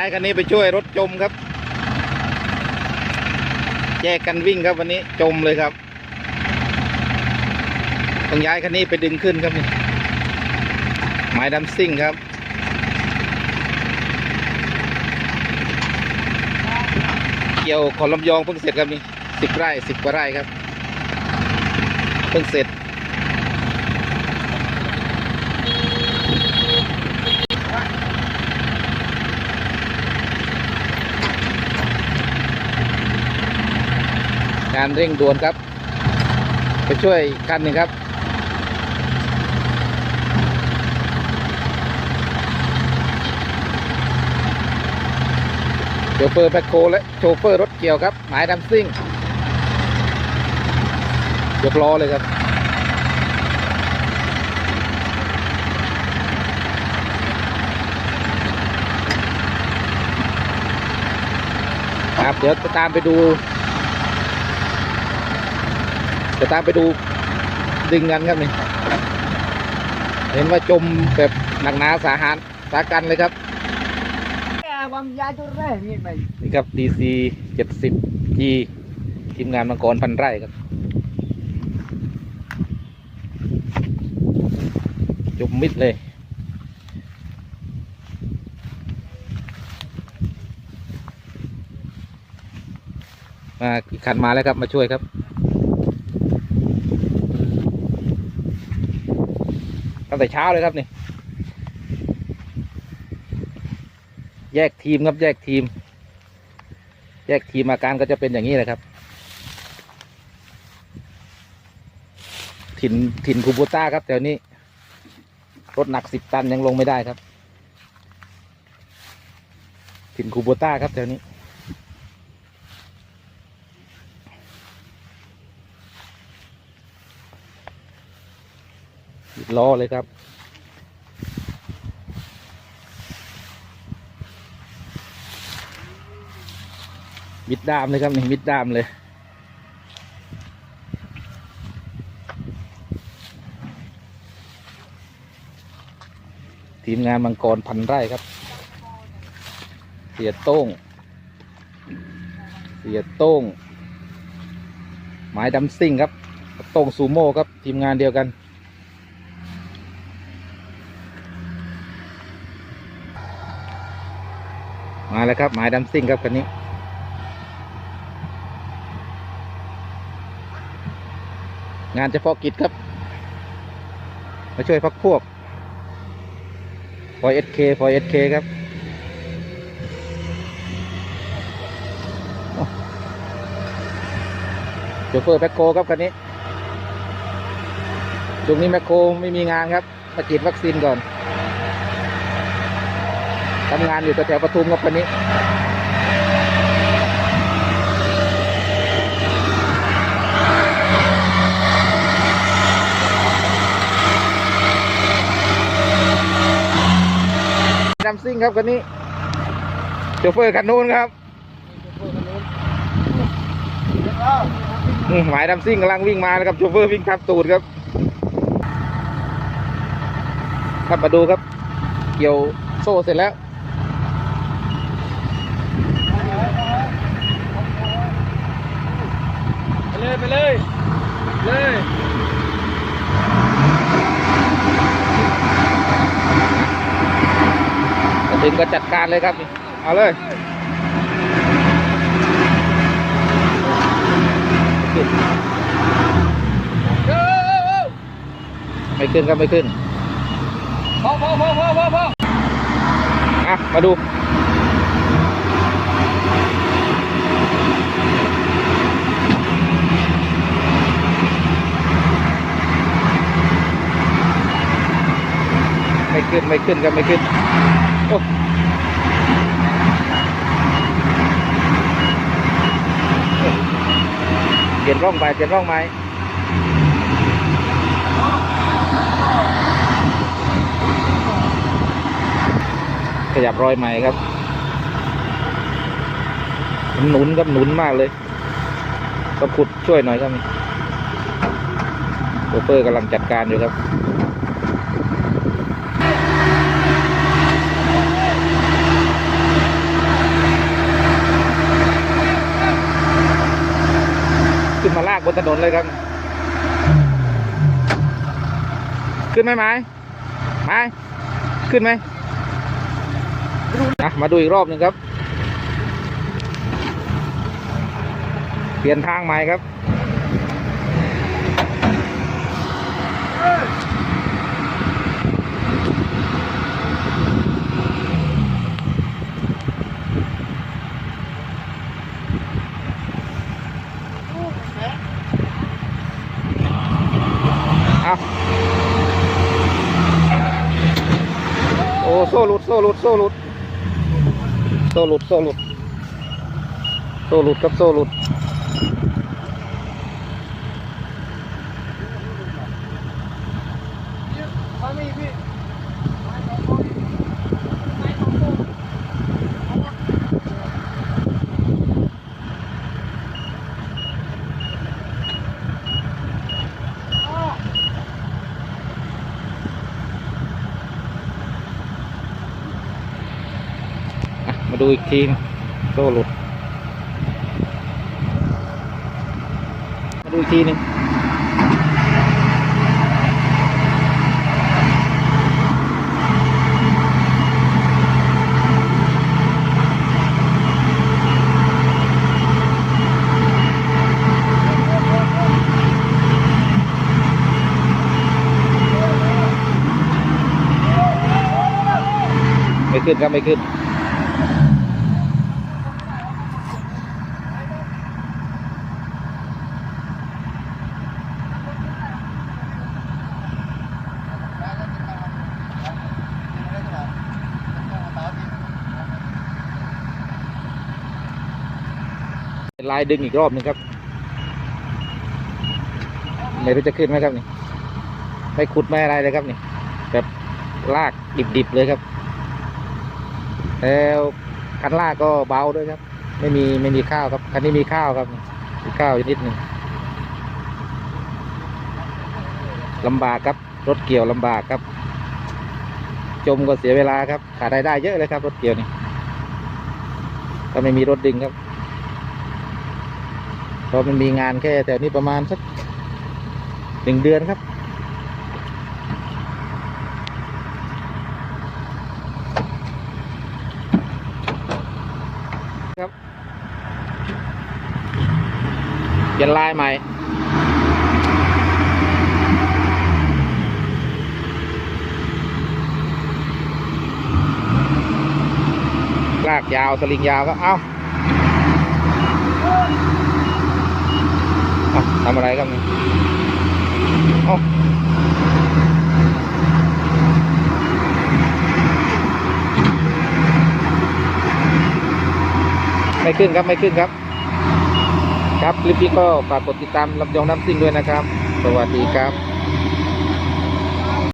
ย้ายคันนี้ไปช่วยรถจมครับ แยกกันวิ่งครับวันนี้จมเลยครับ ต้องย้ายคันนี้ไปดึงขึ้นครับนี่ไม้ดำซิ่งครับเกี่ยวขอลำยองเพิ่งเสร็จครับนี่สิบไร่สิบกว่าไร่ครับ เพิ่งเสร็จ งานเร่งด่วนครับ ไปช่วยกคันหนึ่งครับ โชเฟอร์แบคโฮและโชเฟอร์รถเกี่ยวครับ หมายดำซิ่งยกล้อเลยครับครับเดี๋ยวจะตามไปดู จะตามไปดูดึงกันครับนี่เห็นว่าจมแบบหนักหนาสาหัสสากันเลยครับบางยาตัวแรกนี่ไปนี่ครับ DC 70 G ทีมงานมังกรพันไร่ครับ จมมิดเลยมาอีกคันมาแล้วครับมาช่วยครับ งแต่เช้าเลยครับนี่ แยกทีมครับแยกทีม แยกทีมอาการก็จะเป็นอย่างนี้แหละครับ ถิ่นถิ่นคูโบต้าครับแถวนี้ รถหนักสิบตันยังลงไม่ได้ครับ ถิ่นคูโบต้าครับแถวนี้ ล้อเลยครับ มิดดามเลยครับนี่มิดดามเลยทีมงานมังกรพันไร่ครับ เสียโต้ง เสียโต้ง หมายดำซิ่งครับ โต้งซูโม่ครับ ทีมงานเดียวกัน มาแล้วครับหมายดำซิ่งครับคันนี้งานเฉพาะกิจครับ มาช่วยพักพวกพอยเอสเคพอยเอสเคครับ โชเฟอร์แบคโคครับคันนี้ช่วงนี้แมคโครไม่มีงานครับมาฉีดวัคซีนก่อน ทำงานอยู่แถวปทุมครับคันนี้ดำซิ่งครับคันนี้โชเฟอร์คันนู้นครับหมายดำซิ่งกำลังวิ่งมานะครับโชเฟอร์วิ่งทับตูดครับครับมาดูครับ เกี่ยวโซ่เสร็จแล้ว ไป เลยไปเลยเลยมาถึงก็จัดการเลยครับนี่เอาเลยขึ้นไม่ขึ้นครับไม่ขึ้นพอพอพอพอพอพออะมาดู ขึ้นไม่ขึ้นครับไม่ขึ้นโอ้เปลี่ยนร่องไปเปลี่ยนร่องไหมขยับรอยใหม่ครับมันหนุนครับหนุนมากเลย ก็ขุดช่วยหน่อยครับโชเฟอร์กำลังจัดการอยู่ครับ ค นถนนเลยครับ ขึ้นไหมไม้ไม้ขึ้นไหมนะมาดูอีกรอบหนึ่งครับ เปลี่ยนทางใหม่ครับ เอาโอ้โซ่ หลุดโซ่หลุดโซ่หลุดโซ่หลุดโซ่หลุดโซ่หลุดครับโซ่หลุดมีพี่ ดูอีกทีโซ่หลุดมาดูอีกทีหนึงไม่ขึ้นครับไม่ขึ้น ลายดึงอีกรอบหนึ่งครับไม่รู้จะขึ้นไหมครับนี่ไม่ขุดไม่อะไรเลยครับนี่แบบลากดิบๆเลยครับ แล้วคันลากก็เบาด้วยครับ ไม่มีไม่มีข้าวครับคันนี้มีข้าวครับมีข้าวนิดหนึ่งลำบากครับ รถเกี่ยวลำบากครับ จมก็เสียเวลาครับ ขาดรายได้เยอะเลยครับ รถเกี่ยวนี่ถ้าไม่มีรถดึงครับ เพราะมันมีงานแค่แต่นี้ประมาณสักหนึ่งเดือนครับ ครับเปลี่ยนลายใหม่ลากยาวสลิงยาวก็เอ้า อ้าทำอะไรครับนี่เอ้าไม่ขึ้นครับไม่ขึ้นครับ ครับคลิปนี้ก็ฝากกดติดตามลำยองน้ำซิ่งด้วยนะครับ สวัสดีครับ